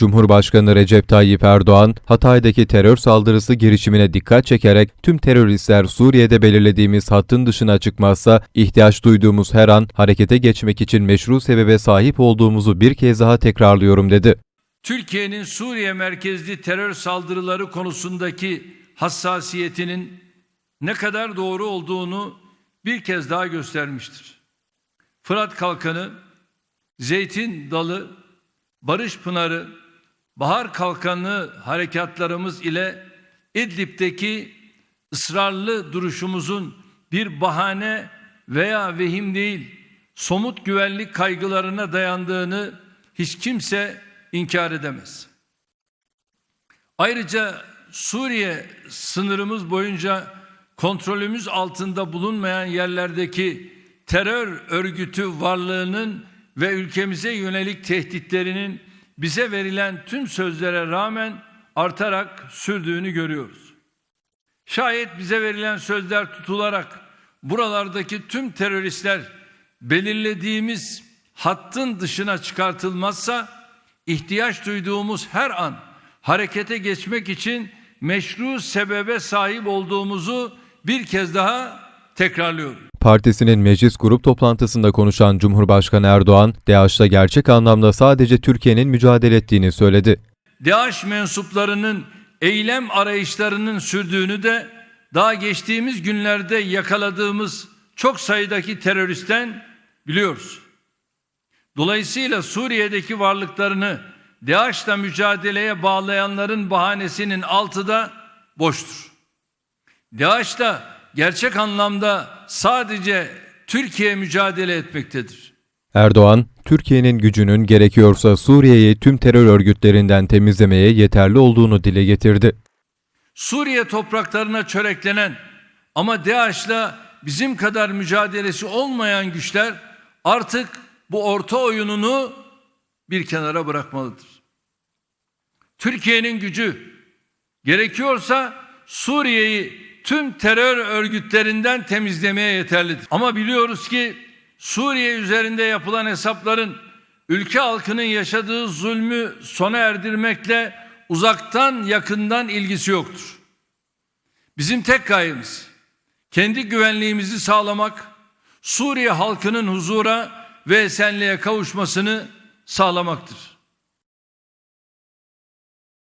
Cumhurbaşkanı Recep Tayyip Erdoğan, Hatay'daki terör saldırısı girişimine dikkat çekerek tüm teröristler Suriye'de belirlediğimiz hattın dışına çıkmazsa ihtiyaç duyduğumuz her an harekete geçmek için meşru sebebe sahip olduğumuzu bir kez daha tekrarlıyorum dedi. Türkiye'nin Suriye merkezli terör saldırıları konusundaki hassasiyetinin ne kadar doğru olduğunu bir kez daha göstermiştir. Fırat Kalkanı, Zeytin Dalı, Barış Pınarı, Bahar Kalkanı harekatlarımız ile İdlib'deki ısrarlı duruşumuzun bir bahane veya vehim değil, somut güvenlik kaygılarına dayandığını hiç kimse inkar edemez. Ayrıca Suriye sınırımız boyunca kontrolümüz altında bulunmayan yerlerdeki terör örgütü varlığının ve ülkemize yönelik tehditlerinin bize verilen tüm sözlere rağmen artarak sürdüğünü görüyoruz. Şayet bize verilen sözler tutularak buralardaki tüm teröristler belirlediğimiz hattın dışına çıkartılmazsa ihtiyaç duyduğumuz her an harekete geçmek için meşru sebebe sahip olduğumuzu bir kez daha tekrarlıyorum. Partisinin meclis grup toplantısında konuşan Cumhurbaşkanı Erdoğan, DAEŞ'la gerçek anlamda sadece Türkiye'nin mücadele ettiğini söyledi. DAEŞ mensuplarının eylem arayışlarının sürdüğünü de daha geçtiğimiz günlerde yakaladığımız çok sayıdaki teröristten biliyoruz. Dolayısıyla Suriye'deki varlıklarını DAEŞ'la mücadeleye bağlayanların bahanesinin altı da boştur. DAEŞ'la gerçek anlamda sadece Türkiye mücadele etmektedir. Erdoğan, Türkiye'nin gücünün gerekiyorsa Suriye'yi tüm terör örgütlerinden temizlemeye yeterli olduğunu dile getirdi. Suriye topraklarına çöreklenen ama DAEŞ'la bizim kadar mücadelesi olmayan güçler artık bu orta oyununu bir kenara bırakmalıdır. Türkiye'nin gücü gerekiyorsa Suriye'yi tüm terör örgütlerinden temizlemeye yeterlidir. Ama biliyoruz ki Suriye üzerinde yapılan hesapların ülke halkının yaşadığı zulmü sona erdirmekle uzaktan yakından ilgisi yoktur. Bizim tek gayemiz kendi güvenliğimizi sağlamak, Suriye halkının huzura ve esenliğe kavuşmasını sağlamaktır.